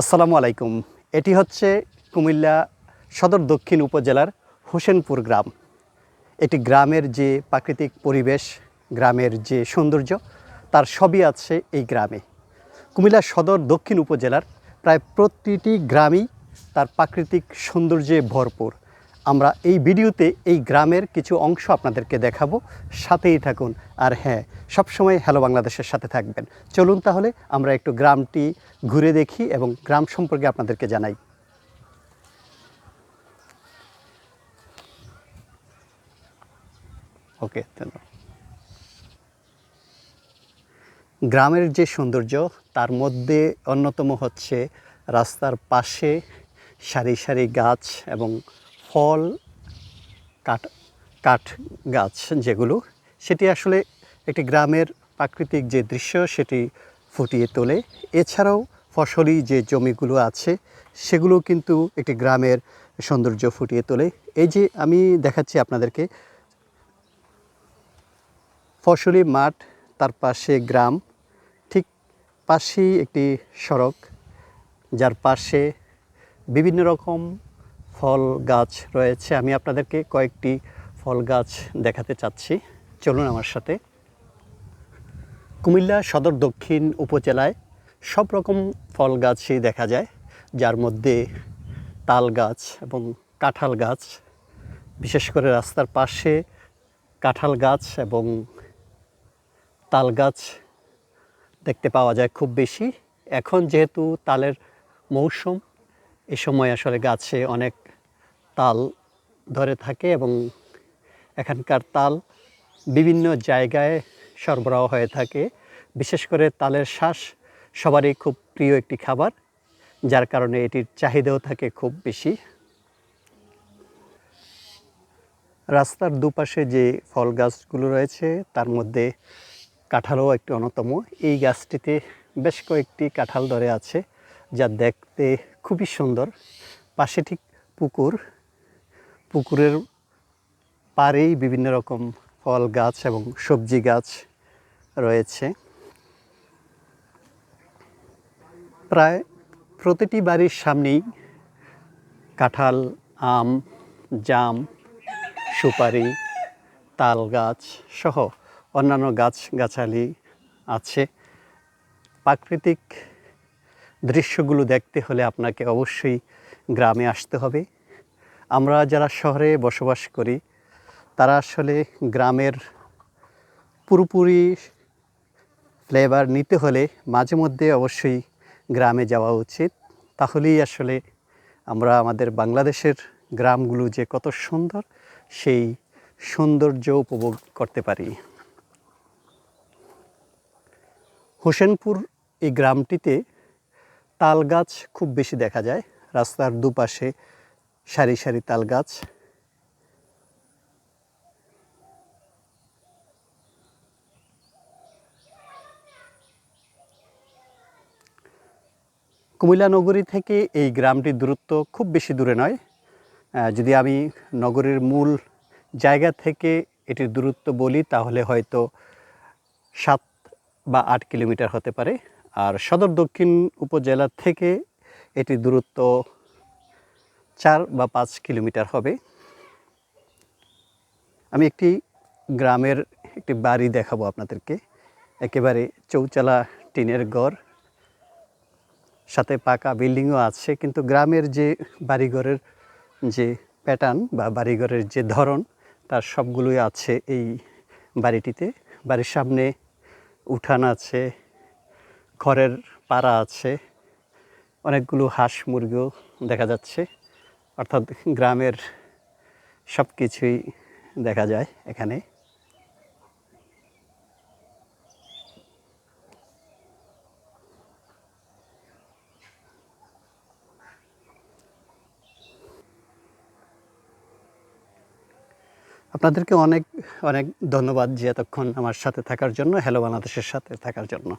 আসসালামু আলাইকুম। এটি হচ্ছে কুমিল্লা সদর দক্ষিণ উপজেলার হোসেনপুর গ্রাম। এটি গ্রামের যে প্রাকৃতিক পরিবেশ, গ্রামের যে সৌন্দর্য, তার সবই আছে এই গ্রামে। কুমিল্লা সদর দক্ষিণ উপজেলার প্রায় প্রতিটি গ্রামই তার প্রাকৃতিক সৌন্দর্যে ভরপুর। আমরা এই ভিডিওতে এই গ্রামের কিছু অংশ আপনাদেরকে দেখাবো। সাথেই থাকুন। আর হ্যাঁ সবসময় হ্যালো বাংলাদেশের সাথে থাকবেন। চলুন তাহলে আমরা একটু গ্রামটি ঘুরে দেখি এবং গ্রাম সম্পর্কে আপনাদেরকে জানাই। ওকে গ্রামের যে সৌন্দর্য, তার মধ্যে অন্যতম হচ্ছে রাস্তার পাশে সারি সারি গাছ এবং ফল, কাঠ কাঠ গাছ যেগুলো, সেটি আসলে একটি গ্রামের প্রাকৃতিক যে দৃশ্য সেটি ফুটিয়ে তোলে। এছাড়াও ফসলি যে জমিগুলো আছে, সেগুলো কিন্তু একটি গ্রামের সৌন্দর্য ফুটিয়ে তোলে। এই যে আমি দেখাচ্ছি আপনাদেরকে, ফসলি মাঠ, তার পাশে গ্রাম, ঠিক পাশেই একটি সড়ক, যার পাশে বিভিন্ন রকম ফল গাছ রয়েছে। আমি আপনাদেরকে কয়েকটি ফল গাছ দেখাতে চাচ্ছি। চলুন আমার সাথে। কুমিল্লা সদর দক্ষিণ উপজেলায় সব রকম ফল গাছই দেখা যায়। যার মধ্যে তাল গাছ এবং কাঁঠাল গাছ, বিশেষ করে রাস্তার পাশে কাঁঠাল গাছ এবং তাল গাছ দেখতে পাওয়া যায় খুব বেশি। এখন যেহেতু তালের মৌসুম, এ সময় আসলে গাছে অনেক তাল ধরে থাকে এবং এখানকার তাল বিভিন্ন জায়গায় সরবরাহ হয়ে থাকে। বিশেষ করে তালের শ্বাস সবারই খুব প্রিয় একটি খাবার, যার কারণে এটির চাহিদাও থাকে খুব বেশি। রাস্তার দুপাশে যে ফল গাছগুলো রয়েছে, তার মধ্যে কাঁঠালও একটি অন্যতম। এই গাছটিতে বেশ কয়েকটি কাঁঠাল ধরে আছে, যা দেখতে খুবই সুন্দর। পাশে ঠিক পুকুর পুকুরের পাড়েই বিভিন্ন রকম ফল গাছ এবং সবজি গাছ রয়েছে। প্রায় প্রতিটি বাড়ির সামনেই কাঁঠাল, আম, জাম, সুপারি, তাল গাছ সহ অন্যান্য গাছ গাছালি আছে। প্রাকৃতিক দৃশ্যগুলো দেখতে হলে আপনাকে অবশ্যই গ্রামে আসতে হবে। আমরা যারা শহরে বসবাস করি, তারা আসলে গ্রামের পুরোপুরি ফ্লেভার নিতে হলে মাঝে মধ্যে অবশ্যই গ্রামে যাওয়া উচিত। তাহলেই আসলে আমরা আমাদের বাংলাদেশের গ্রামগুলো যে কত সুন্দর, সেই সৌন্দর্য উপভোগ করতে পারি। হোসেনপুর এই গ্রামটিতে তাল গাছ খুব বেশি দেখা যায়। রাস্তার দুপাশে সারি সারি তাল গাছ। কুমিল্লা নগরী থেকে এই গ্রামটির দূরত্ব খুব বেশি দূরে নয়। যদি আমি নগরীর মূল জায়গা থেকে এটির দূরত্ব বলি, তাহলে হয়তো সাত বা আট কিলোমিটার হতে পারে। আর সদর দক্ষিণ উপজেলা থেকে এটির দূরত্ব চার বা পাঁচ কিলোমিটার হবে। আমি একটি গ্রামের একটি বাড়ি দেখাবো আপনাদেরকে। একেবারে চৌচালা টিনের ঘর সাথে পাকা বিল্ডিংও আছে, কিন্তু গ্রামের যে বাড়িঘরের যে প্যাটার্ন বা বাড়িঘরের যে ধরন, তার সবগুলোই আছে এই বাড়িটিতে। বাড়ির সামনে উঠান আছে, ঘরের পাড়া আছে, অনেকগুলো হাঁস মুরগিও দেখা যাচ্ছে। অর্থাৎ গ্রামের সব কিছুই দেখা যায় এখানে। আপনাদেরকে অনেক অনেক ধন্যবাদ যে এতক্ষণ আমার সাথে থাকার জন্য হ্যালো বাংলাদেশের সাথে থাকার জন্য।